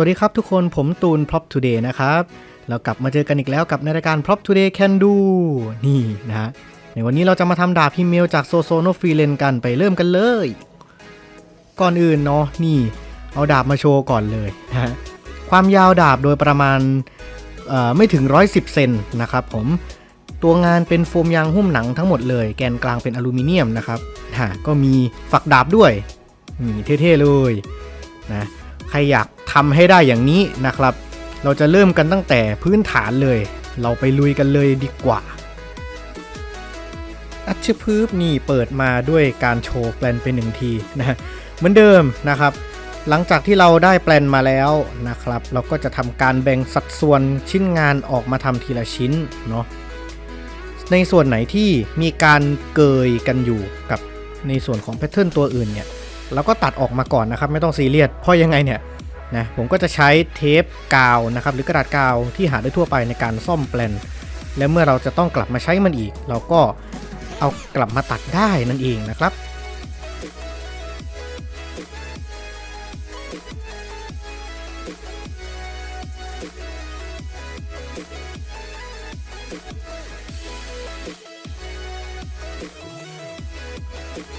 วัสดีครับทุกคนผมตูน Prop Today นะครับเรากลับมาเจอกันอีกแล้วกับในรายการ Prop Today Can Do นี่นะฮะในวันนี้เราจะมาทำดาบพิมเมลจากโซโซโนฟรีเลนกันไปเริ่มกันเลย ก่อนอื่นเนาะนี่ เอาดาบมาโชว์ก่อนเลยนะฮะความยาวดาบโดยประมาณไม่ถึง 110 เซนนะครับผมตัวงานเป็นโฟมยางหุ้มหนังทั้งหมดเลย แกนกลางเป็นอลูมิเนียมนะครับฮะก็มีฝักดาบด้วยนี่เท่ๆเลยนะ ใครอยากทำให้ได้อย่างนี้นะครับ เราจะเริ่มกันตั้งแต่พื้นฐานเลย เราไปลุยกันเลยดีกว่า อัชพืบนี่เปิดมาด้วยการโชว์แปลนเป็นหนึ่งทีนะฮะเหมือนเดิมนะครับ หลังจากที่เราได้แปลนมาแล้วนะครับ เราก็จะทำการแบ่งสัดส่วนชิ้นงานออกมาทำทีละชิ้นเนาะในส่วนไหนที่มีการเกยกันอยู่กับในส่วนของแพทเทิร์นตัวอื่นเนี่ย เราก็ตัดออกมาก่อนนะครับ ไม่ต้องซีเรียสเพราะยังไงเนี่ยนะผมก็จะใช้เทปกาวนะครับหรือกระดาษกาวที่หาได้ทั่วไปในการซ่อมแปลนและเมื่อเราจะต้องกลับมาใช้มันอีก เราก็เอากลับมาตัดได้นั่นเองนะครับ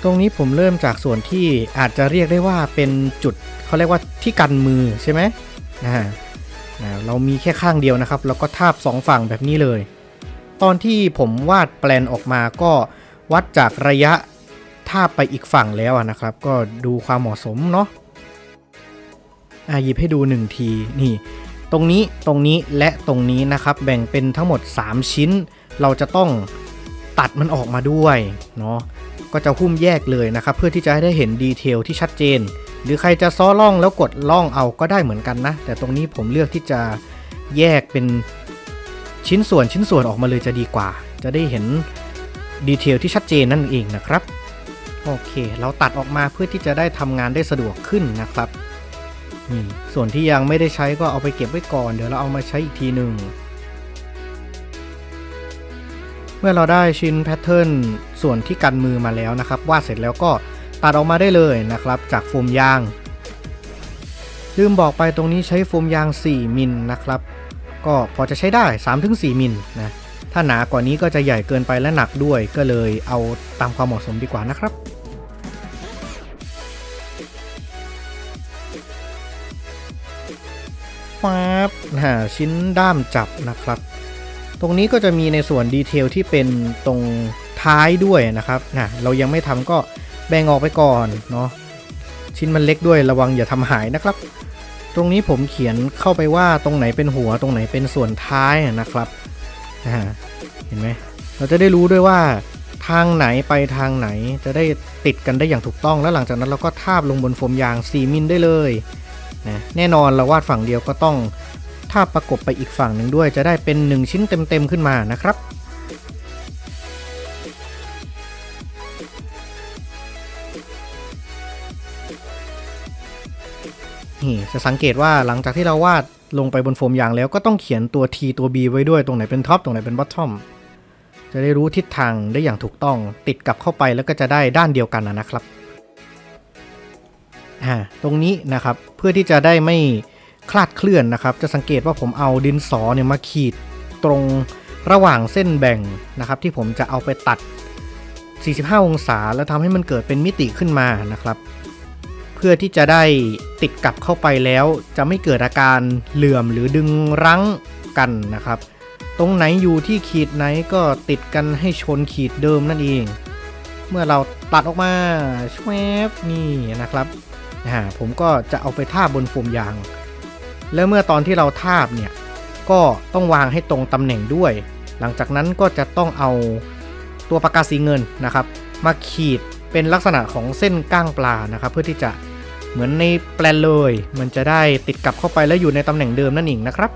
ตรงนี้ผมเริ่มจากส่วนที่อาจจะเรียกได้ว่าเป็นจุดเขาเรียกว่าที่กันมือใช่ไหมนะฮะเรามีแค่ข้างเดียวนะครับ แล้วก็ทาบสองฝั่งแบบนี้เลย ตอนที่ผมวาดแปลนออกมาก็วัดจากระยะทาบไปอีกฝั่งแล้วนะครับ ก็ดูความเหมาะสมเนาะอะหยิบให้ดูหนึ่งทีนี่ตรงนี้ตรงนี้และตรงนี้นะครับ แบ่งเป็นทั้งหมด 3 ชิ้น เราจะต้องตัดมันออกมาด้วยเนาะ ก็จะหุ้มแยกเลยนะครับ เพื่อที่จะให้ได้เห็นดีเทลที่ชัดเจน หรือใครจะซ้อล่องแล้วกดล่องเอาก็ได้เหมือนกันนะ แต่ตรงนี้ผมเลือกที่จะแยกเป็นชิ้นส่วนชิ้นส่วนออกมาเลยจะดีกว่า จะได้เห็นดีเทลที่ชัดเจนนั่นเองนะครับโอเค เราตัดออกมาเพื่อที่จะได้ทำงานได้สะดวกขึ้นนะครับนี่ส่วนที่ยังไม่ได้ใช้ก็เอาไปเก็บไว้ก่อน เดี๋ยวเราเอามาใช้อีกทีหนึ่ง เมื่อเราได้ชิ้นแพทเทิร์นส่วนที่กันมือมาแล้วนะครับวาดเสร็จแล้วก็ตัดออกมาได้เลยนะครับ จากโฟมยาง ลืมบอกไปตรงนี้ใช้โฟมยาง 4 มิลนะครับ ก็พอจะใช้ได้ 3-4 มิลนะถ้าหนากว่านี้ก็จะใหญ่เกินไปและหนักด้วยก็เลยเอาตามความเหมาะสมดีกว่านะครับฟ้าบหาชิ้นด้ามจับนะครับ ตรงนี้ก็จะมีในส่วนดีเทลที่เป็นตรงท้ายด้วยนะครับนะเรายังไม่ทำก็แบ่งออกไปก่อนเนาะชิ้นมันเล็กด้วยระวังอย่าทำหายนะครับ ตรงนี้ผมเขียนเข้าไปว่าตรงไหนเป็นหัวตรงไหนเป็นส่วนท้ายนะครับอ่าเห็นไหมเราจะได้รู้ด้วยว่าทางไหนไปทางไหนจะได้ติดกันได้อย่างถูกต้อง แล้วหลังจากนั้นเราก็ทาบลงบนโฟมยาง 4 มิลได้เลยนะแน่นอนเราวาดฝั่งเดียวก็ต้อง ถ้าประกบไปอีกฝั่งหนึ่งด้วยจะได้เป็น 1 ชิ้นเต็มๆขึ้นมานะครับ นี่จะสังเกตว่าหลังจากที่เราวาดลงไปบนโฟมยางแล้วก็ต้องเขียนตัว T ตัว B ไว้ด้วยตรงไหนเป็นท็อปตรงไหนเป็นบอททอมจะได้รู้ทิศทางได้อย่างถูกต้องติดกลับเข้าไปแล้วก็จะได้ด้านเดียวกันนะนะครับอ่าตรงนี้นะครับเพื่อที่จะได้ไม่ คลาดเคลื่อนนะครับ จะสังเกตว่าผมเอาดินสอเนี่ยมาขีดตรงระหว่างเส้นแบ่งนะครับ ที่ผมจะเอาไปตัด 45 องศา แล้วทำให้มันเกิดเป็นมิติขึ้นมานะครับ เพื่อที่จะได้ติดกลับเข้าไปแล้วจะไม่เกิดอาการเหลื่อมหรือดึงรั้งกันนะครับ ตรงไหนอยู่ที่ขีดไหนก็ติดกันให้ชนขีดเดิมนั่นเอง เมื่อเราตัดออกมาชวบนี่นะครับผมก็จะเอาไปทาบบนโฟมยาง แล้วเมื่อตอนที่เราทาบเนี่ยก็ต้องวางให้ตรงตำแหน่งด้วย หลังจากนั้นก็จะต้องเอาตัวปากกาสีเงินนะครับ มาขีดเป็นลักษณะของเส้นก้างปลานะครับ เพื่อที่จะเหมือนในแปลนเลย มันจะได้ติดกลับเข้าไปแล้วอยู่ในตำแหน่งเดิมนั่นเองนะครับ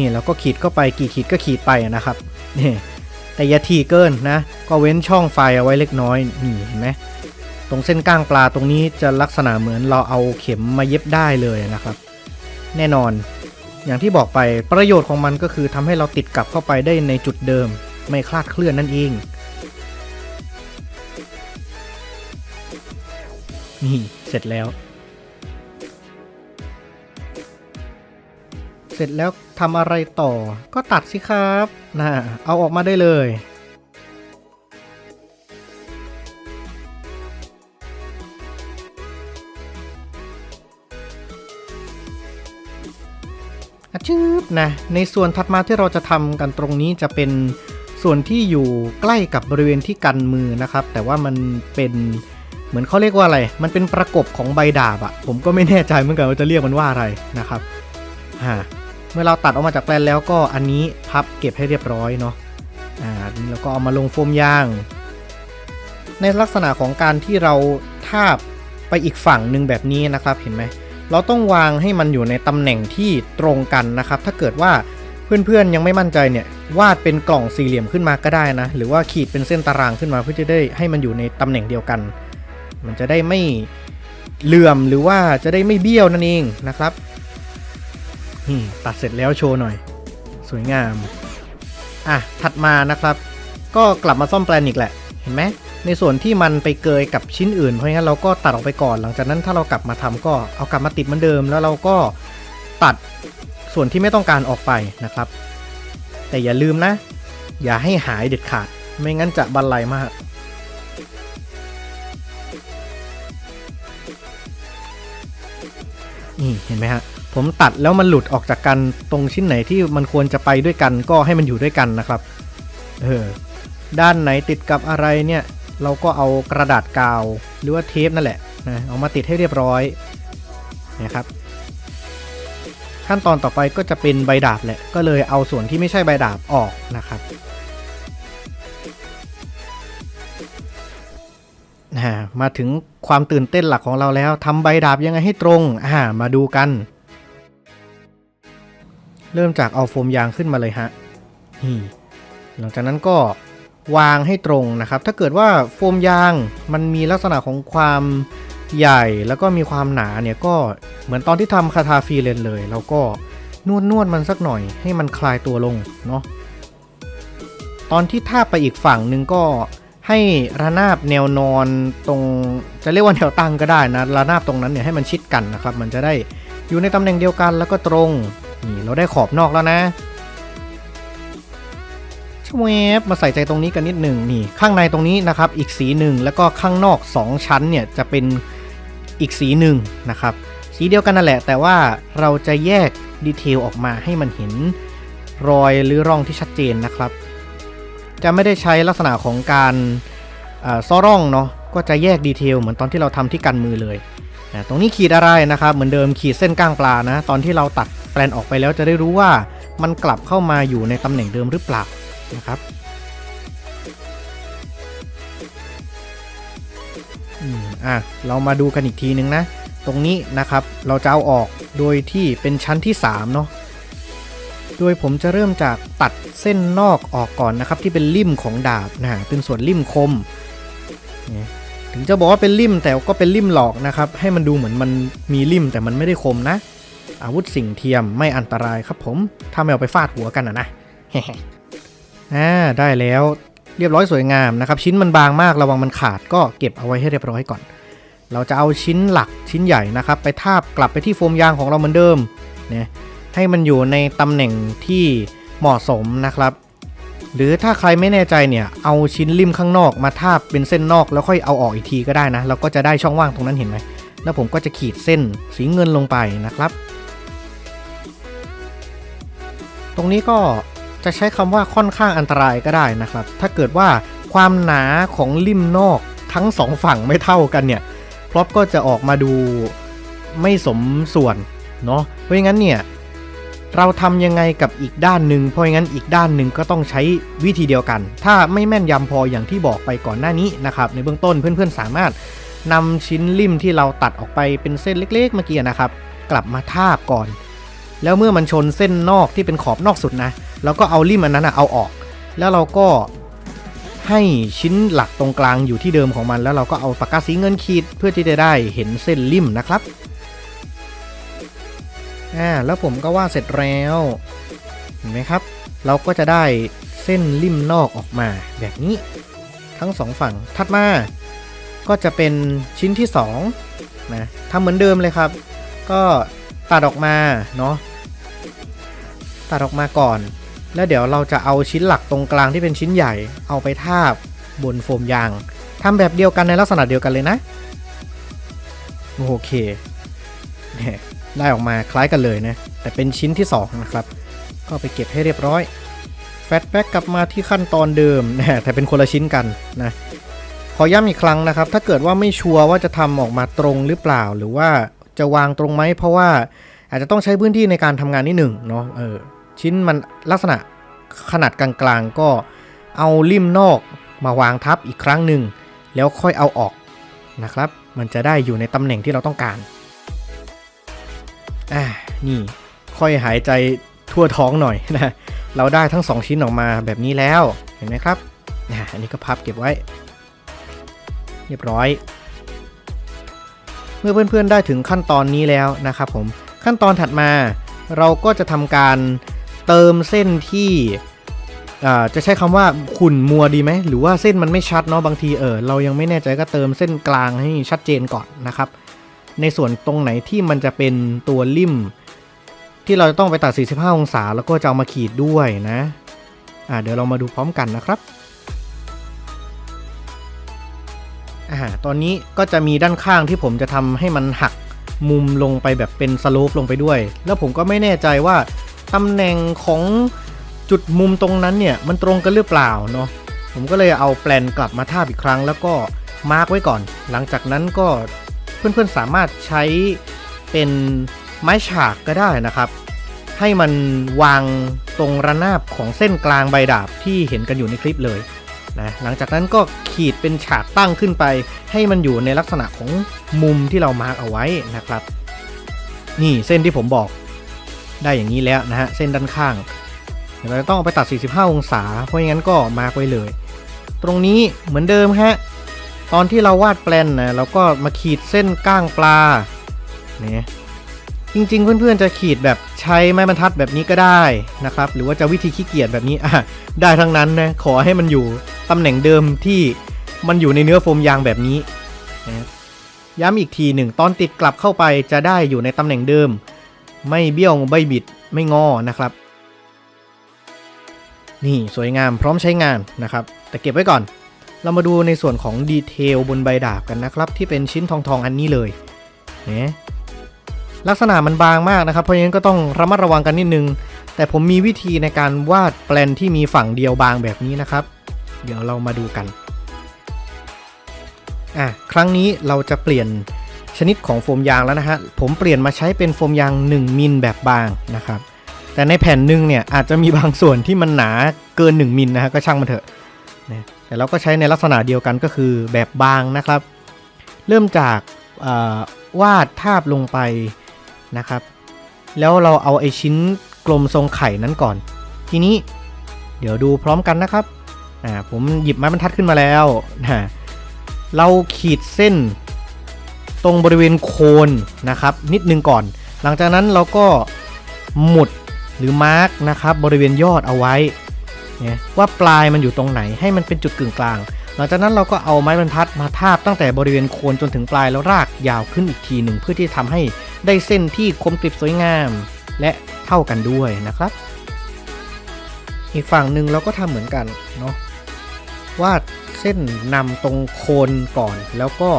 นี่เราก็ขีดเข้าไปกี่ขีดก็ขีดไปนะครับนี่แต่อย่าทีเกินนะ ก็เว้นช่องไฟเอาไว้เล็กน้อยนี่เห็นไหมตรงเส้นก้างปลาตรงนี้จะลักษณะเหมือนเราเอาเข็มมาเย็บได้เลยนะครับ แน่นอนอย่างที่บอกไปประโยชน์ของมันก็คือทำให้เราติดกลับเข้าไปได้ในจุดเดิม ไม่คลาดเคลื่อนนั่นเองนี่เสร็จแล้ว เสร็จแล้วทำอะไรต่อ ก็ตัดสิครับนะเอาออกมาได้เลยอะชืบนะ ในส่วนถัดมาที่เราจะทำกันตรงนี้จะเป็นส่วนที่อยู่ใกล้กับบริเวณที่กันมือนะครับ แต่ว่ามันเป็นเหมือนเขาเรียกว่าอะไร มันเป็นประกบของใบดาบอะผมก็ไม่แน่ใจเหมือนกันว่าจะเรียกมันว่าอะไรนะครับอ่า เมื่อเราตัดออกมาจากแปลนแล้วก็อันนี้พับเก็บให้เรียบร้อยเนาะอ่าแล้วก็เอามาลงโฟมยาง ในลักษณะของการที่เราทาบไปอีกฝั่งหนึ่งแบบนี้นะครับเห็นไหมเราต้องวางให้มันอยู่ในตำแหน่งที่ตรงกันนะครับ ถ้าเกิดว่าเพื่อนๆยังไม่มั่นใจเนี่ยวาดเป็นกล่องสี่เหลี่ยมขึ้นมาก็ได้นะ หรือว่าขีดเป็นเส้นตารางขึ้นมาเพื่อจะได้ให้มันอยู่ในตำแหน่งเดียวกัน มันจะได้ไม่เหลื่อมหรือว่าจะได้ไม่เบี้ยวนั่นเองนะครับ นี่ตัดเสร็จแล้วโชว์หน่อย สวยงาม อะ ถัดมานะครับ ก็กลับมาซ่อมแปลนอีกแหละ เห็นไหม ในส่วนที่มันไปเกยกับชิ้นอื่น เพราะงั้นเราก็ตัดออกไปก่อน หลังจากนั้นถ้าเรากลับมาทำก็เอากลับมาติดเหมือนเดิม แล้วเราก็ตัดส่วนที่ไม่ต้องการออกไปนะครับ แต่อย่าลืมนะ อย่าให้หายเด็ดขาด ไม่งั้นจะบันไลมากนี่เห็นไหมฮะ ผมตัดแล้วมันหลุดออกจากกันตรงชิ้นไหนที่มันควรจะไปด้วยกันก็ให้มันอยู่ด้วยกันนะครับ เออ ด้านไหนติดกับอะไรเนี่ย เราก็เอากระดาษกาว หรือว่าเทปนั่นแหละนะเอามาติดให้เรียบร้อยนะครับ ขั้นตอนต่อไปก็จะเป็นใบดาบแหละ ก็เลยเอาส่วนที่ไม่ใช่ใบดาบออกนะครับนะมาถึงความตื่นเต้นหลักของเราแล้วทำใบดาบยังไงให้ตรงอ่ามาดูกัน เริ่มจากเอาโฟมยางขึ้นมาเลยฮะนี่หลังจากนั้นก็วางให้ตรงนะครับ ถ้าเกิดว่าโฟมยางมันมีลักษณะของความใหญ่แล้วก็มีความหนาเนี่ยก็เหมือนตอนที่ทำคาทาฟีเลนเลยเราก็นวดนวดมันสักหน่อยให้มันคลายตัวลงเนาะตอนที่ทาบไปอีกฝั่งหนึ่งก็ให้ระนาบแนวนอนตรงจะเรียกว่าแนวตั้งก็ได้นะระนาบตรงนั้นเนี่ยให้มันชิดกันนะครับ มันจะได้อยู่ในตำแหน่งเดียวกันแล้วก็ตรง นี่เราได้ขอบนอกแล้วนะชวบมาใส่ใจตรงนี้กันนิดหนึ่งนี่ ข้างในตรงนี้นะครับอีกสีหนึ่งแล้วก็ข้างนอก 2 ชั้นเนี่ยจะเป็นอีกสีหนึ่งนะครับ สีเดียวกันนั่นแหละ แต่ว่าเราจะแยกดีเทลออกมาให้มันเห็นรอยหรือร่องที่ชัดเจนนะครับ จะไม่ได้ใช้ลักษณะของการซ้อร่องเนาะก็จะแยกดีเทลเหมือนตอนที่เราทำที่กันมือเลย นะตรงนี้ขีดอะไรนะครับ เหมือนเดิมขีดเส้นก้างปลานะ ตอนที่เราตัดแปลนออกไปแล้วจะได้รู้ว่ามันกลับเข้ามาอยู่ในตำแหน่งเดิมหรือเปล่านะครับอืมอะเรามาดูกันอีกทีนึงนะ ตรงนี้นะครับเราจะเอาออกโดยที่เป็นชั้นที่3เนาะโดยผมจะเริ่มจากตัดเส้นนอกออกก่อนนะครับ ที่เป็นริมของดาบนะเป็นส่วนริมคม ถึงจะบอกว่าเป็นริมแต่ก็เป็นริมหลอกนะครับ ให้มันดูเหมือนมันมีริมแต่มันไม่ได้คมนะ อาวุธสิ่งเทียมไม่อันตรายครับผม ถ้าไม่เอาไปฟาดหัวกันนะนะอ่าได้แล้วเรียบร้อยสวยงามนะครับ ชิ้นมันบางมากระวังมันขาดก็เก็บเอาไว้ให้เรียบร้อยก่อน เราจะเอาชิ้นหลักชิ้นใหญ่นะครับ ไปทาบกลับไปที่โฟมยางของเราเหมือนเดิมเนี่ยให้มันอยู่ในตำแหน่งที่เหมาะสมนะครับ หรือถ้าใครไม่แน่ใจเนี่ยเอาชิ้นริมข้างนอกมาทาบเป็นเส้นนอกแล้วค่อยเอาออกอีกทีก็ได้นะ เราก็จะได้ช่องว่างตรงนั้นเห็นไหมแล้วผมก็จะขีดเส้นสีเงินลงไปนะครับ ตรงนี้ก็จะใช้คำว่าค่อนข้างอันตรายก็ได้นะครับ ถ้าเกิดว่าความหนาของริมนอกทั้งสองฝั่งไม่เท่ากันเนี่ยพร็อพก็จะออกมาดูไม่สมส่วนเนาะเพราะงั้นเนี่ย เราทำยังไงกับอีกด้านหนึ่งเพราะงั้นอีกด้านหนึ่งก็ต้องใช้วิธีเดียวกัน ถ้าไม่แม่นยำพออย่างที่บอกไปก่อนหน้านี้นะครับในเบื้องต้นเพื่อนๆสามารถนำชิ้นริมที่เราตัดออกไปเป็นเส้นเล็กๆเมื่อกี้นะครับ กลับมาทาบก่อน แล้วเมื่อมันชนเส้นนอกที่เป็นขอบนอกสุดนะเราก็เอาริมอันนั้นเอาออก แล้วเราก็ให้ชิ้นหลักตรงกลางอยู่ที่เดิมของมัน แล้วเราก็เอาปากกาสีเงินขีดเพื่อที่จะได้เห็นเส้นริมนะครับ อ่าแล้วผมก็วาดเสร็จแล้วเห็นไหมครับ เราก็จะได้เส้นริมนอกออกมาแบบนี้ ทั้งสองฝั่งถัดมาก็จะเป็นชิ้นที่2นะทำเหมือนเดิมเลยครับ ก็ตัดออกมาเนาะตัดออกมาก่อน แล้วเดี๋ยวเราจะเอาชิ้นหลักตรงกลางที่เป็นชิ้นใหญ่ เอาไปทาบบนโฟมยางทำแบบเดียวกันในลักษณะเดียวกันเลยนะ โอเคเนี่ย ได้ออกมาคล้ายกันเลยนะ แต่เป็นชิ้นที่ 2 นะครับ ก็ไปเก็บให้เรียบร้อยแฟตแบ็กกลับมาที่ขั้นตอนเดิมนะแต่เป็นคนละชิ้นกันนะขอย้ำอีกครั้งนะครับ ถ้าเกิดว่าไม่ชัวร์ว่าจะทำออกมาตรงหรือเปล่า หรือว่าจะวางตรงไหมเพราะว่าอาจจะต้องใช้พื้นที่ในการทำงานนิดหนึ่งเนาะเออชิ้นมันลักษณะขนาดกลางๆ ก็เอาริมนอกมาวางทับอีกครั้งหนึ่งแล้วค่อยเอาออกนะครับ มันจะได้อยู่ในตำแหน่งที่เราต้องการ อ่านี่ค่อยหายใจทั่วท้องหน่อยนะเราได้ทั้ง 2 ชิ้นออกมาแบบนี้แล้วเห็นไหมครับอันนี้ก็พับเก็บไว้ เรียบร้อย เมื่อเพื่อนๆได้ถึงขั้นตอนนี้แล้วนะครับผมขั้นตอนถัดมาเราก็จะทำการเติมเส้นที่จะใช้คำว่าขุ่นมัวดีไหมหรือว่าเส้นมันไม่ชัดเนาะบางทีเออเรายังไม่แน่ใจก็เติมเส้นกลางให้ชัดเจนก่อนนะครับ ในส่วนตรงไหนที่มันจะเป็นตัวริมที่เราจะต้องไปตัด 45 องศาแล้วก็จะเอามาขีดด้วยนะอ่าเดี๋ยวเรามาดูพร้อมกันนะครับอ่าตอนนี้ก็จะมีด้านข้างที่ผมจะทำให้มันหักมุมลงไปแบบเป็นสโลปลงไปด้วย แล้วผมก็ไม่แน่ใจว่าตำแหน่งของจุดมุมตรงนั้นเนี่ยมันตรงกันหรือเปล่าเนาะผมก็เลยเอาแปลนกลับมาทาบอีกครั้ง แล้วก็มาร์กไว้ก่อน หลังจากนั้นก็ เพื่อนๆสามารถใช้เป็นไม้ฉากก็ได้นะครับ ให้มันวางตรงระนาบของเส้นกลางใบดาบที่เห็นกันอยู่ในคลิปเลยนะหลังจากนั้นก็ขีดเป็นฉากตั้งขึ้นไป ให้มันอยู่ในลักษณะของมุมที่เรามาร์กเอาไว้นะครับ นี่เส้นที่ผมบอกได้อย่างนี้แล้วนะฮะเส้นด้านข้างเดี๋ยวเราจะต้องเอาไปตัด 45 องศา เพราะงั้นก็มาร์กไว้เลย ตรงนี้เหมือนเดิมฮะ ตอนที่เราวาดแปลนนะเราก็มาขีดเส้นก้างปลาเนี่ยจริงๆ เพื่อนๆจะขีดแบบใช้ไม้บรรทัดแบบนี้ก็ได้นะครับ หรือว่าจะวิธีขี้เกียจแบบนี้อะได้ทั้งนั้นนะขอให้มันอยู่ตำแหน่งเดิมที่มันอยู่ในเนื้อโฟมยางแบบนี้นะย้ำอีกทีหนึ่งตอนติดกลับเข้าไปจะได้อยู่ในตำแหน่งเดิม ไม่เบี้ยวไม่บิดไม่งอนะครับ นี่สวยงามพร้อมใช้งานนะครับ แต่เก็บไว้ก่อน เรามาดูในส่วนของดีเทลบนใบดาบกันนะครับ ที่เป็นชิ้นทองทองอันนี้เลยเนี่ยลักษณะมันบางมากนะครับ เพราะฉะนั้นก็ต้องระมัดระวังกันนิดนึง แต่ผมมีวิธีในการวาดแปลนที่มีฝั่งเดียวบางแบบนี้นะครับ เดี๋ยวเรามาดูกันอะครั้งนี้เราจะเปลี่ยนชนิดของโฟมยางแล้วนะฮะ ผมเปลี่ยนมาใช้เป็นโฟมยาง 1 มิลแบบบางนะครับ แต่ในแผ่นหนึ่งเนี่ยอาจจะมีบางส่วนที่มันหนาเกิน 1 มิลนะฮะก็ช่างมันเถอะนะ แต่เราก็ใช้ในลักษณะเดียวกันก็คือแบบบางนะครับ เริ่มจากวาดทาบลงไปนะครับ แล้วเราเอาไอชิ้นกลมทรงไข่นั้นก่อน ทีนี้เดี๋ยวดูพร้อมกันนะครับผมหยิบไม้บรรทัดขึ้นมาแล้วนะเราขีดเส้นตรงบริเวณโคนนะครับ นิดนึงก่อน หลังจากนั้นเราก็หมุดหรือมาร์กนะครับบริเวณยอดเอาไว้ ว่าปลายมันอยู่ตรงไหนให้มันเป็นจุดกึ่งกลาง หลังจากนั้นเราก็เอาไม้บรรทัดมาทาบตั้งแต่บริเวณโคนจนถึงปลายแล้วรากยาวขึ้นอีกทีหนึ่งเพื่อที่จะทำให้ได้เส้นที่คมกริบสวยงาม และเท่ากันด้วยนะครับ อีกฝั่งหนึ่งเราก็ทำเหมือนกันเนาะวาดเส้นนำตรงโคนก่อน แล้วก็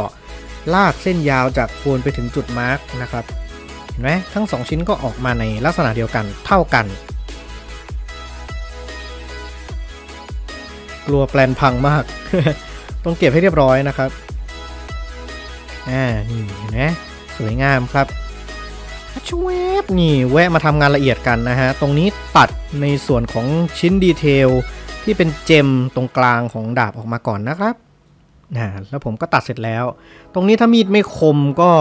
ลากเส้นยาวจากโคนไปถึงจุดมาร์กนะครับเห็นไหมทั้งสองชิ้นก็ออกมาในลักษณะเดียวกันเท่ากัน กลัวแปลนพังมาก ต้องเก็บให้เรียบร้อยนะครับ อ่า นี่เห็นไหมสวยงามครับชวบนี่แวะมาทำงานละเอียดกันนะฮะ ตรงนี้ตัดในส่วนของชิ้นดีเทลที่เป็นเจมตรงกลางของดาบออกมาก่อนนะครับนะแล้วผมก็ตัดเสร็จแล้ว ตรงนี้ถ้ามีดไม่คมก็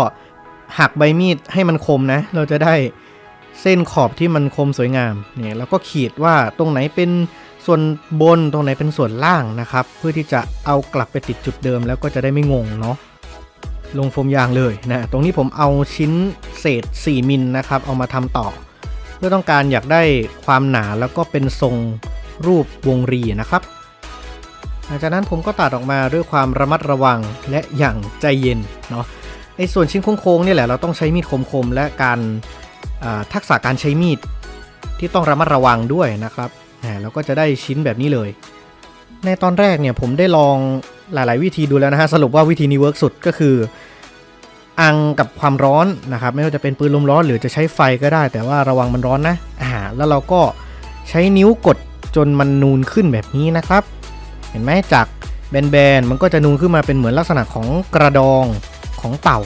หักใบมีดให้มันคมนะ เราจะได้เส้นขอบที่มันคมสวยงามเนี่ยแล้วก็ขีดว่าตรงไหนเป็น ส่วนบนตรงไหนเป็นส่วนล่างนะครับ เพื่อที่จะเอากลับไปติดจุดเดิมแล้วก็จะได้ไม่งงเนาะลงโฟมยางเลยนะตรงนี้ผมเอาชิ้นเศษ 4 มิลนะครับ เอามาทำต่อ เพื่อต้องการอยากได้ความหนาแล้วก็เป็นทรงรูปวงรีนะครับหลังจากนั้นผมก็ตัดออกมาด้วยความระมัดระวังและอย่างใจเย็นเนาะไอ้ส่วนชิ้นโค้งๆนี่แหละเราต้องใช้มีดคมๆและการทักษะการใช้มีดที่ต้องระมัดระวังด้วยนะครับ อ่าแล้วก็จะได้ชิ้นแบบนี้เลย ในตอนแรกเนี่ยผมได้ลองหลาย ๆ วิธีดูแล้วนะฮะ สรุปว่าวิธีนี้เวิร์กสุดก็คือ อังกับความร้อนนะครับ ไม่ว่าจะเป็นปืนลมร้อนหรือจะใช้ไฟก็ได้ แต่ว่าระวังมันร้อนนะอ่าแล้วเราก็ใช้นิ้วกดจนมันนูนขึ้นแบบนี้นะครับ เห็นไหมจากแบนๆมันก็จะนูนขึ้นมาเป็นเหมือนลักษณะของกระดองของเต่า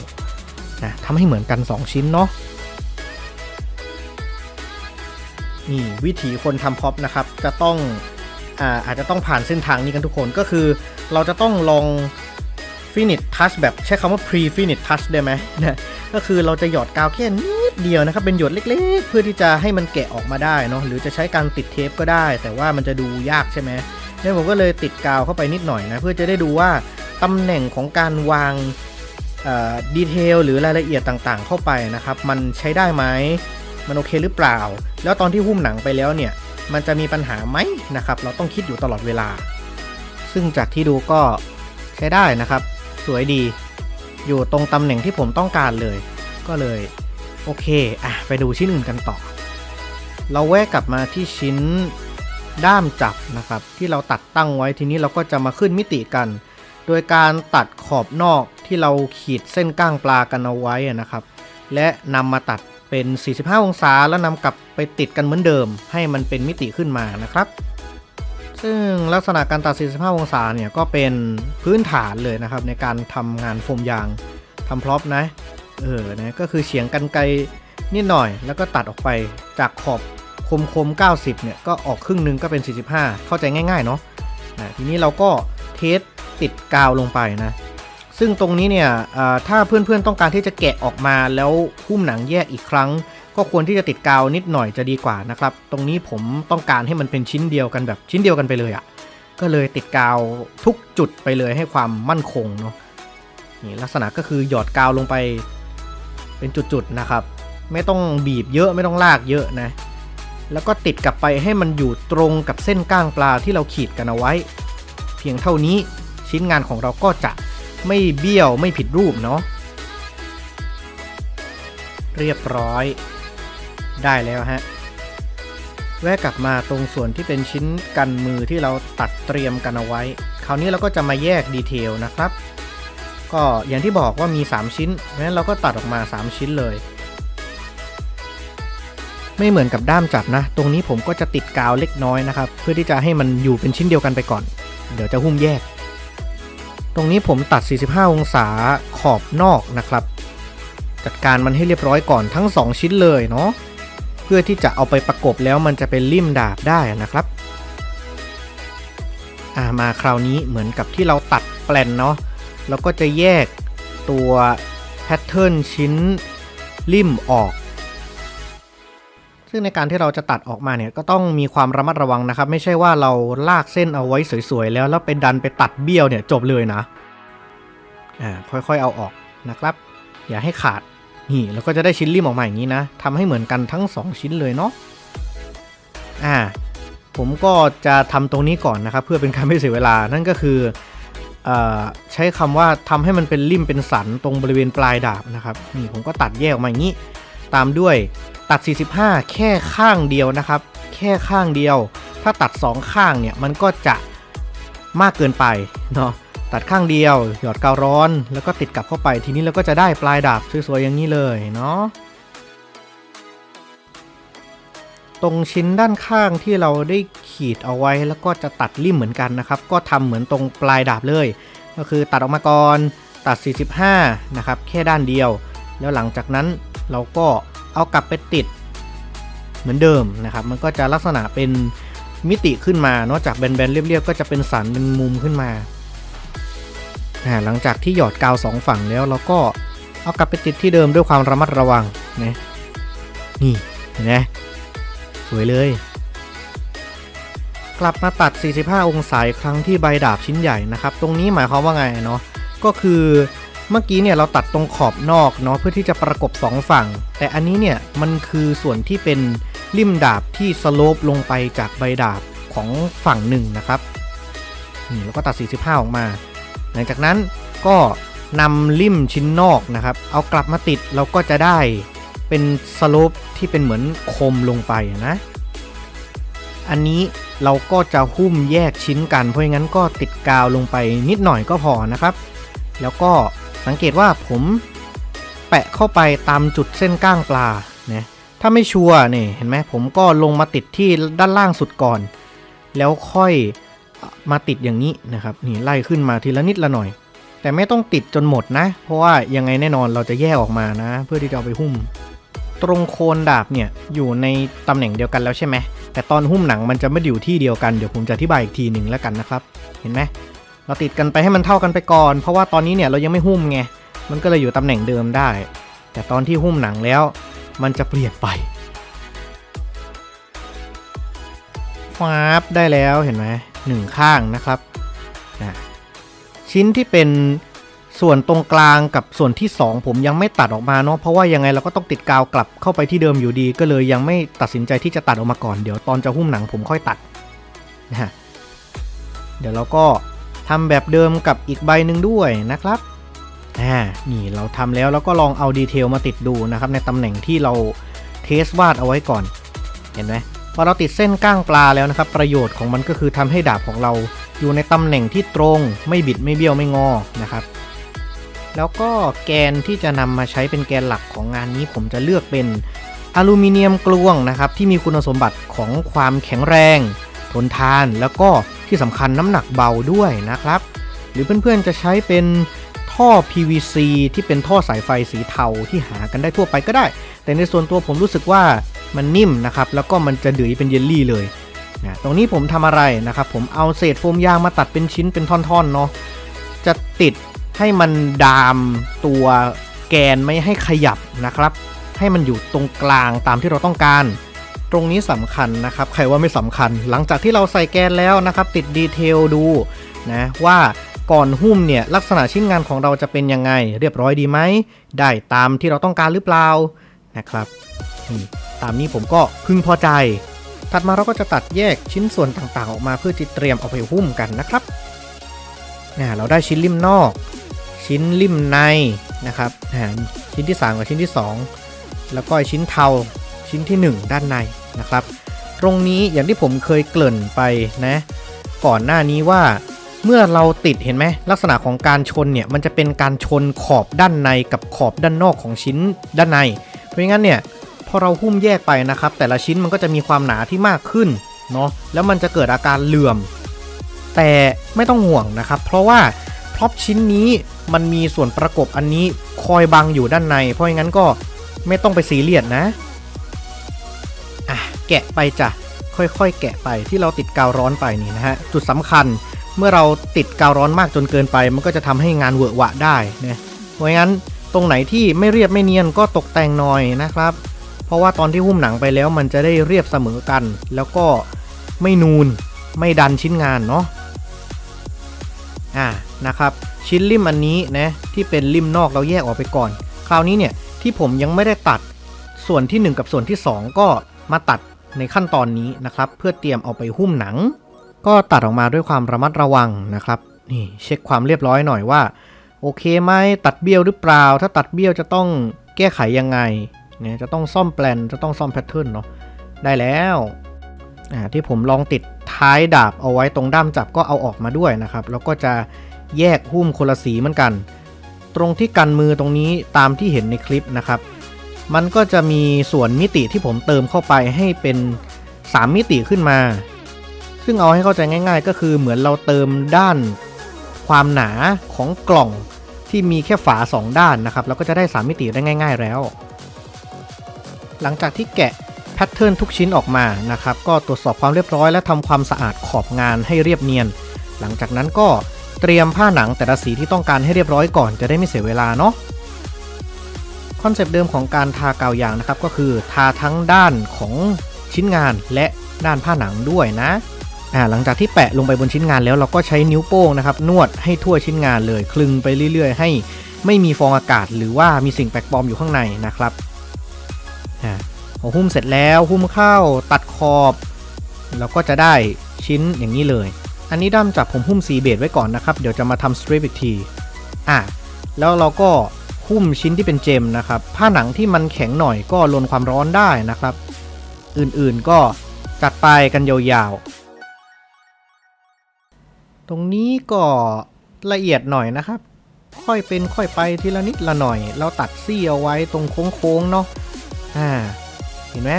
นะทำให้เหมือนกัน 2 ชิ้นเนาะ นี่วิถีคนทำพ็อปนะครับจะต้องอาอาจจะต้องผ่านเส้นทางนี้กันทุกคนก็คือ เราจะต้องลองฟินิชทัชแบบใช้คำว่า pre finish touch ได้ไหมนะก็คือเราจะหยอดกาวแค่นิดเดียวนะครับ เป็นหยดเล็กๆ เพื่อที่จะให้มันแกะออกมาได้เนาะหรือจะใช้การติดเทปก็ได้ แต่ว่ามันจะดูยากใช่ไหมเนี่ยผมก็เลยติดกาวเข้าไปนิดหน่อยนะเพื่อจะได้ดูว่าตำแหน่งของการวางดีเทลหรือรายละเอียดต่างๆ เข้าไปนะครับ มันใช้ได้ไหม มันโอเคหรือเปล่า แล้วตอนที่หุ้มหนังไปแล้วเนี่ย มันจะมีปัญหาไหมนะครับ เราต้องคิดอยู่ตลอดเวลา ซึ่งจากที่ดูก็ใช้ได้นะครับ สวยดี อยู่ตรงตำแหน่งที่ผมต้องการเลย ก็เลย โอเค อะ ไปดูชิ้นอื่นกันต่อ เราแวะกลับมาที่ชิ้นด้ามจับนะครับ ที่เราตัดตั้งไว้ทีนี้เราก็จะมาขึ้นมิติกัน โดยการตัดขอบนอกที่เราขีดเส้นก้างปลากันเอาไว้นะครับ และนำมาตัด เป็น 45 องศาแล้วนำกลับไปติดกันเหมือนเดิม ให้มันเป็นมิติขึ้นมานะครับ ซึ่งลักษณะการตัด 45 องศาเนี่ยก็เป็นพื้นฐานเลยนะครับ ในการทำงานโฟมยางทำพร็อพนะเออนะก็คือเฉียงกันไกลนิดหน่อย แล้วก็ตัดออกไปจากขอบคมคมๆ90 เนี่ยก็ออกครึ่งนึงก็เป็น 45 เข้าใจง่ายๆเนาะทีนี้เราก็เทสติดกาวลงไปนะ ซึ่งตรงนี้เนี่ยถ้าเพื่อนๆต้องการที่จะแกะออกมาแล้วหุ้มหนังแยกอีกครั้ง ก็ควรที่จะติดกาวนิดหน่อยจะดีกว่านะครับ ตรงนี้ผมต้องการให้มันเป็นชิ้นเดียวกันแบบชิ้นเดียวกันไปเลยอะ่ะ ก็เลยติดกาวทุกจุดไปเลยให้ความมั่นคงเนาะ นี่ลักษณะก็คือหยอดกาวลงไปเป็นจุดๆนะครับ ไม่ต้องบีบเยอะไม่ต้องลากเยอะนะ แล้วก็ติดกลับไปให้มันอยู่ตรงกับเส้นก้างปลาที่เราขีดกันเอาไว้ เพียงเท่านี้ชิ้นงานของเราก็จะ ไม่เบี้ยวไม่ผิดรูปเนาะเรียบร้อย ได้แล้วฮะ แวะกลับมาตรงส่วนที่เป็นชิ้นกันมือที่เราตัดเตรียมกันเอาไว้ คราวนี้เราก็จะมาแยกดีเทลนะครับ ก็อย่างที่บอกว่ามี 3 ชิ้นเพราะฉะนั้นเราก็ตัดออกมา 3 ชิ้นเลย ไม่เหมือนกับด้ามจับนะ ตรงนี้ผมก็จะติดกาวเล็กน้อยนะครับ เพื่อที่จะให้มันอยู่เป็นชิ้นเดียวกันไปก่อน เดี๋ยวจะหุ้มแยก ตรงนี้ผมตัด 45 องศาขอบนอกนะครับ จัดการมันให้เรียบร้อยก่อนทั้ง 2 ชิ้นเลยเนาะเพื่อที่จะเอาไปประกบแล้วมันจะเป็นริมดาบได้นะครับอ่ามาคราวนี้เหมือนกับที่เราตัดแปลนเนาะแล้วก็จะแยกตัวแพทเทิร์นชิ้นริมออก ซึ่งในการที่เราจะตัดออกมาเนี่ยก็ต้องมีความระมัดระวังนะครับ ไม่ใช่ว่าเราลากเส้นเอาไว้สวยๆแล้วแล้วไปดันไปตัดเบี้ยวเนี่ยจบเลยนะอ่าค่อยๆเอาออกนะครับ อย่าให้ขาดนี่แล้วก็จะได้ชิ้นริมออกมาอย่างนี้นะทำให้เหมือนกันทั้ง 2 ชิ้นเลยเนาะอ่าผมก็จะทำตรงนี้ก่อนนะครับ เพื่อเป็นการไม่เสียเวลานั่นก็คือเออใช้คำว่าทำให้มันเป็นริมเป็นสันตรงบริเวณปลายดาบนะครับนี่ผมก็ตัดแยกออกมาอย่างนี้ ตามด้วย ตัด 45 แค่ข้างเดียวนะครับ แค่ข้างเดียว ถ้าตัด 2 ข้างเนี่ยมันก็จะมากเกินไปเนาะตัดข้างเดียว หยอดกาวร้อน แล้วก็ติดกลับเข้าไปทีนี้เราก็จะได้ปลายดาบสวยๆอย่างนี้เลยเนาะตรงชิ้นด้านข้างที่เราได้ขีดเอาไว้แล้วก็จะตัดริมเหมือนกันนะครับ ก็ทำเหมือนตรงปลายดาบเลย ก็คือตัดออกมาก่อนตัด 45 นะครับ แค่ด้านเดียว แล้วหลังจากนั้นเราก็ เอากลับไปติดเหมือนเดิมนะครับ มันก็จะลักษณะเป็นมิติขึ้นมานอกจากแบนๆเรียบๆก็จะเป็นสันเป็นมุมขึ้นมาหลังจากที่หยอดกาวสองฝั่งแล้วเราก็เอากลับไปติดที่เดิมด้วยความระมัดระวังนะนี่เห็นไหมสวยเลย กลับมาตัด 45 องศาอีกครั้งที่ใบดาบชิ้นใหญ่นะครับ ตรงนี้หมายความว่าไงเนาะก็คือ เมื่อกี้เนี่ยเราตัดตรงขอบนอกเนาะเพื่อที่จะประกบสองฝั่ง แต่อันนี้เนี่ยมันคือส่วนที่เป็นริมดาบที่สโลปลงไปจากใบดาบของฝั่งหนึ่งนะครับนี่แล้วก็ตัด 45 ออกมา หลังจากนั้นก็นำริมชิ้นนอกนะครับ เอากลับมาติดเราก็จะได้เป็นสโลปที่เป็นเหมือนคมลงไปนะ อันนี้เราก็จะหุ้มแยกชิ้นกัน เพราะงั้นก็ติดกาวลงไปนิดหน่อยก็พอนะครับ แล้วก็ สังเกตว่าผมแปะเข้าไปตามจุดเส้นก้างปลานะถ้าไม่ชัวร์นี่เห็นไหมผมก็ลงมาติดที่ด้านล่างสุดก่อน แล้วค่อยมาติดอย่างนี้นะครับนี่ไล่ขึ้นมาทีละนิดละหน่อย แต่ไม่ต้องติดจนหมดนะ เพราะว่ายังไงแน่นอนเราจะแยกออกมานะ เพื่อที่จะเอาไปหุ้ม ตรงโคนดาบเนี่ยอยู่ในตำแหน่งเดียวกันแล้วใช่ไหมแต่ตอนหุ้มหนังมันจะไม่อยู่ที่เดียวกันเดี๋ยวผมจะอธิบายอีกทีหนึ่งแล้วกันนะครับ เห็นไหม เราติดกันไปให้มันเท่ากันไปก่อน เพราะว่าตอนนี้เนี่ยเรายังไม่หุ้มไง มันก็เลยอยู่ตำแหน่งเดิมได้ แต่ตอนที่หุ้มหนังแล้ว มันจะเปลี่ยนไปฟาบได้แล้วเห็นไหมหนึ่งข้างนะครับนะชิ้นที่เป็นส่วนตรงกลางกับส่วนที่ 2 ผมยังไม่ตัดออกมาเนาะเพราะว่ายังไงเราก็ต้องติดกาวกลับเข้าไปที่เดิมอยู่ดี ก็เลยยังไม่ตัดสินใจที่จะตัดออกมาก่อนเดี๋ยวตอนจะหุ้มหนังผมค่อยตัดนะฮะเดี๋ยวเราก็ ทำแบบเดิมกับอีกใบหนึ่งด้วยนะครับอ่านี่เราทำแล้วแล้วก็ลองเอาดีเทลมาติดดูนะครับในตำแหน่งที่เราเทสวาดเอาไว้ก่อน เห็นไหมพอเราติดเส้นก้างปลาแล้วนะครับ ประโยชน์ของมันก็คือทำให้ดาบของเราอยู่ในตำแหน่งที่ตรงไม่บิดไม่เบี้ยวไม่งอนะครับ แล้วก็แกนที่จะนำมาใช้เป็นแกนหลักของงานนี้ผมจะเลือกเป็นอลูมิเนียมกลวงนะครับที่มีคุณสมบัติของความแข็งแรง ทนทานแล้วก็ ที่สำคัญน้ำหนักเบาด้วยนะครับ หรือเพื่อนๆจะใช้เป็นท่อ PVC ที่เป็นท่อสายไฟสีเทาที่หากันได้ทั่วไปก็ได้ แต่ในส่วนตัวผมรู้สึกว่ามันนิ่มนะครับ แล้วก็มันจะเดือยเป็นเยลลี่เลยนะตรงนี้ผมทำอะไรนะครับ ผมเอาเศษโฟมยางมาตัดเป็นชิ้นเป็นท่อนๆเนาะ จะติดให้มันดามตัวแกนไม่ให้ขยับนะครับ ให้มันอยู่ตรงกลางตามที่เราต้องการ รงนี้สำคัญนะครับใครว่าไม่สำคัญ หลังจากที่เราใส่แกนแล้วนะครับติดดีเทลดูนะว่าก่อนหุ้มเนี่ยลักษณะชิ้นงานของเราจะเป็นยังไง เรียบร้อยดีไหมได้ตามที่เราต้องการหรือเปล่านะครับตามนี้ผมก็พึงพอใจ ถัดมาเราก็จะตัดแยกชิ้นส่วนต่างๆ ออกมาเพื่อที่เตรียมเอาไปหุ้มกันนะครับนะเราได้ชิ้นริมนอก ชิ้นริมในนะครับชิ้นที่ 3 กับชิ้นที่ 2 แล้วก็ชิ้นเทาชิ้นที่ 1 ด้านใน นะครับ ตรงนี้อย่างที่ผมเคยเกริ่นไปนะ ก่อนหน้านี้ว่าเมื่อเราติดเห็นไหมลักษณะของการชนเนี่ยมันจะเป็นการชนขอบด้านในกับขอบด้านนอกของชิ้นด้านใน เพราะงั้นเนี่ยพอเราหุ้มแยกไปนะครับ แต่ละชิ้นมันก็จะมีความหนาที่มากขึ้นเนาะแล้วมันจะเกิดอาการเหลื่อม แต่ไม่ต้องห่วงนะครับ เพราะว่าพร็อพชิ้นนี้มันมีส่วนประกบอันนี้คอยบังอยู่ด้านใน เพราะงั้นก็ไม่ต้องไปซีเรียสนะอะ แกะไปจ้ะค่อยๆ แกะไปที่เราติดกาวร้อนไปนี่นะฮะจุดสำคัญเมื่อเราติดกาวร้อนมากจนเกินไป มันก็จะทำให้งานเวอะหวะได้นะเพราะงั้นตรงไหนที่ไม่เรียบไม่เนียนก็ตกแต่งหน่อยนะครับ เพราะว่าตอนที่หุ้มหนังไปแล้วมันจะได้เรียบเสมอกัน แล้วก็ไม่นูนไม่ดันชิ้นงานเนาะอ่านะครับชิ้นริมอันนี้นะที่เป็นริมนอกเราแยกออกไปก่อน คราวนี้เนี่ยที่ผมยังไม่ได้ตัดส่วนที่ 1 กับส่วนที่ 2 ก็มาตัด ในขั้นตอนนี้นะครับ เพื่อเตรียมเอาไปหุ้มหนัง ก็ตัดออกมาด้วยความระมัดระวังนะครับนี่เช็คความเรียบร้อยหน่อยว่า โอเคไหมตัดเบี้ยวหรือเปล่า ถ้าตัดเบี้ยวจะต้องแก้ไขยังไงเนี่ยจะต้องซ่อมแปลนจะต้องซ่อมแพทเทิร์นเนาะได้แล้วอ่าที่ผมลองติดท้ายดาบเอาไว้ตรงด้ามจับก็เอาออกมาด้วยนะครับ แล้วก็จะแยกหุ้มคนละสีเหมือนกัน ตรงที่กันมือตรงนี้ตามที่เห็นในคลิปนะครับ มันก็จะมีส่วนมิติที่ผมเติมเข้าไปให้เป็น 3 มิติขึ้นมา ซึ่งเอาให้เข้าใจง่าย ๆ ก็คือเหมือนเราเติมด้านความหนาของกล่องที่มีแค่ฝา 2 ด้านนะครับแล้วก็จะได้ 3 มิติได้ง่าย ๆ แล้ว หลังจากที่แกะแพทเทิร์นทุกชิ้นออกมานะครับก็ตรวจสอบความเรียบร้อยและทำความสะอาดขอบงานให้เรียบเนียน หลังจากนั้นก็เตรียมผ้าหนังแต่ละสีที่ต้องการให้เรียบร้อยก่อนจะได้ไม่เสียเวลาเนาะ อนเซปต์เดิมของการทากาวยางนะครับก็คือทาทั้งด้านของชิ้นงานและด้านผ้าหนังด้วยนะหลังจากที่แปะลงไปบนชิ้นงานแล้วเราก็ใช้นิ้วโป้งนะครับนวดให้ทั่วชิ้นงานเลยคลึงไปเรื่อย ๆ ให้ไม่มีฟองอากาศ หรือว่ามีสิ่งแปลกปลอมอยู่ข้างในนะครับพอหุ้มเสร็จแล้วหุ้มเข้าตัดขอบแล้วก็จะได้ชิ้นอย่างนี้เลย อันนี้ด้ามจับผมหุ้มสีเบจไว้ก่อนนะครับ เดี๋ยวจะมาทำสตริปอีกทีอะแล้วเราก็ หุ้มชิ้นที่เป็นเจมนะครับ ผ้าหนังที่มันแข็งหน่อยก็ลนความร้อนได้นะครับ อื่นๆก็จัดไปกันยาวๆ ตรงนี้ก็ละเอียดหน่อยนะครับ ค่อยเป็นค่อยไปทีละนิดละหน่อย เราตัดซี่เอาไว้ตรงโค้งๆเนาะ อ่า เห็นไหม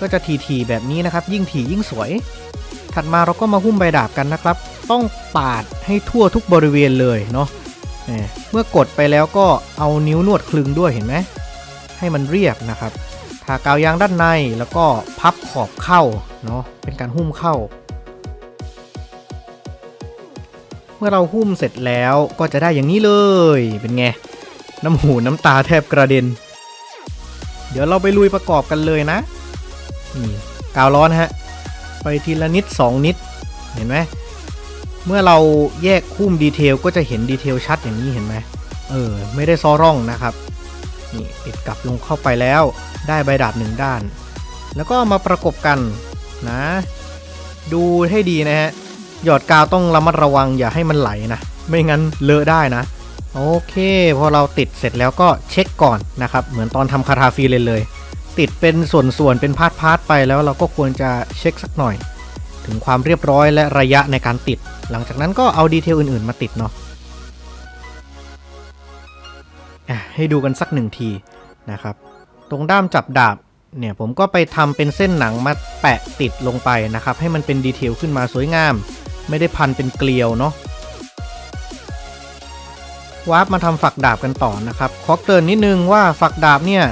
ก็จะทีๆแบบนี้นะครับ ยิ่งถี่ยิ่งสวย ถัดมาเราก็มาหุ้มใบดาบกันนะครับ ต้องปาดให้ทั่วทุกบริเวณเลยเนาะ เเมื่อกดไปแล้วก็เอานิ้วนวดคลึงด้วยเห็นไหมให้มันเรียบนะครับ ทากาวยางด้านในแล้วก็พับขอบเข้าเนาะเป็นการหุ้มเข้า เมื่อเราหุ้มเสร็จแล้วก็จะได้อย่างนี้เลยเป็นไง น้ำหูน้ำตาแทบกระเด็น เดี๋ยวเราไปลุยประกอบกันเลยนะนี่กาวร้อนฮะ ไปทีละนิด 2 นิดเห็นไหม เมื่อเราแยกหุ้มดีเทลก็จะเห็นดีเทลชัดอย่างนี้เห็นไหมเออ ไม่ได้ซ้อร่องนะครับ นี่ติดกลับลงเข้าไปแล้ว ได้ใบดาบหนึ่งด้าน แล้วก็มาประกบกันนะ ดูให้ดีนะฮะ หยอดกาวต้องระมัดระวังอย่าให้มันไหลนะ ไม่งั้นเลอะได้นะ โอเค พอเราติดเสร็จแล้วก็เช็คก่อนนะครับ เหมือนตอนทำคาทาฟีเลยเลย ติดเป็นส่วนๆ เป็นพาร์ทๆไปแล้วเราก็ควรจะเช็คสักหน่อย ถึงความเรียบร้อยและระยะในการติด หลังจากนั้นก็เอาดีเทลอื่นๆมาติดเนาะให้ดูกันสักหนึ่งทีนะครับ ตรงด้ามจับดาบเนี่ยผมก็ไปทำเป็นเส้นหนังมาแปะติดลงไปนะครับ ให้มันเป็นดีเทลขึ้นมาสวยงาม ไม่ได้พันเป็นเกลียวเนาะวาร์ปมาทำฝักดาบกันต่อนะครับขอเตือนนิดนึงว่าฝักดาบเนี่ย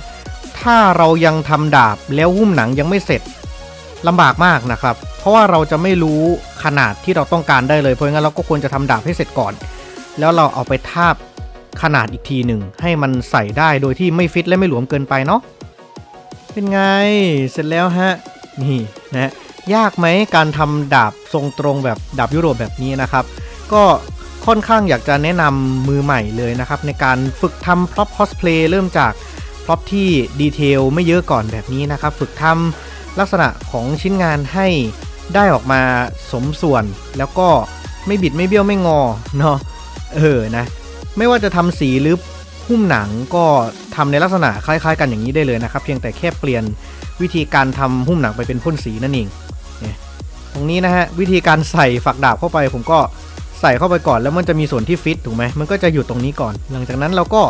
ถ้าเรายังทำดาบแล้วหุ้มหนังยังไม่เสร็จ ลำบากมากนะครับ เพราะว่าเราจะไม่รู้ขนาดที่เราต้องการได้เลย เพราะงั้นเราก็ควรจะทำดาบให้เสร็จก่อน แล้วเราเอาไปทาบขนาดอีกทีหนึ่งให้มันใส่ได้โดยที่ไม่ฟิตและไม่หลวมเกินไปเนาะ เป็นไง เสร็จแล้วฮะ นี่นะยากไหมการทำดาบทรงตรงแบบดาบยุโรปแบบนี้นะครับ ก็ค่อนข้างอยากจะแนะนำมือใหม่เลยนะครับ ในการฝึกทำพร็อพคอสเพลย์เริ่มจากพร็อพที่ดีเทลไม่เยอะก่อนแบบนี้นะครับ ฝึกทำ ลักษณะของชิ้นงานให้ได้ออกมาสมส่วน แล้วก็ไม่บิดไม่เบี้ยวไม่งอเนาะเออนะ ไม่ว่าจะทำสีหรือหุ้มหนังก็ทำในลักษณะคล้าย ๆ กันอย่างนี้ได้เลยนะครับ เพียงแต่แค่เปลี่ยนวิธีการทำหุ้มหนังไปเป็นพ่นสีนั่นเองเนี่ยตรงนี้นะฮะวิธีการใส่ฝักดาบเข้าไป ผมก็ใส่เข้าไปก่อนแล้วมันจะมีส่วนที่ฟิตถูกไหมมันก็จะอยู่ตรงนี้ก่อน หลังจากนั้นเราก็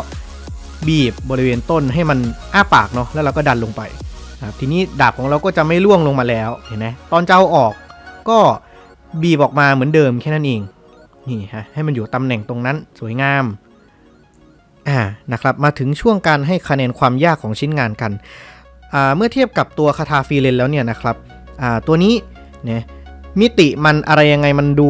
บีบบริเวณต้นให้มันอ้าปากเนาะแล้วเราก็ดันลงไป ครับทีนี้ดาบของเราก็จะไม่ล่วงลงมาแล้วเห็นไหมตอนจะเอาออกก็บีบออกมาเหมือนเดิมแค่นั้นเองนี่ฮะให้มันอยู่ตำแหน่งตรงนั้นสวยงามอ่านะครับมาถึงช่วงการให้คะแนนความยากของชิ้นงานกันอ่าเมื่อเทียบกับตัวคาทาฟีเลนแล้วเนี่ยนะครับอ่าตัวนี้เนี่ยมิติมันอะไรยังไงมันดู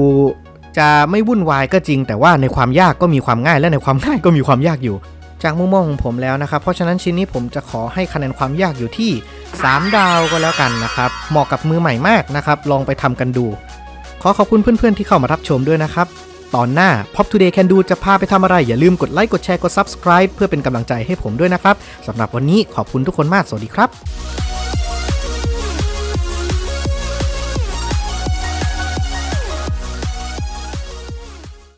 จะไม่วุ่นวายก็จริง แต่ว่าในความยากก็มีความง่ายและในความง่ายก็มีความยากอยู่ จากมุมมองของผมแล้วนะครับ เพราะฉะนั้นชิ้นนี้ผมจะขอให้คะแนนความยากอยู่ที่ 3 ดาวก็แล้วกันนะครับ เหมาะกับมือใหม่มากนะครับ ลองไปทำกันดู ขอขอบคุณเพื่อนๆที่เข้ามารับชมด้วยนะครับ ตอนหน้า Pop Today Can Do จะพาไปทำอะไร อย่าลืมกดไลค์ กดแชร์ กด Subscribe เพื่อเป็นกำลังใจให้ผมด้วยนะครับสำหรับวันนี้ขอบคุณทุกคนมาก สวัสดีครับ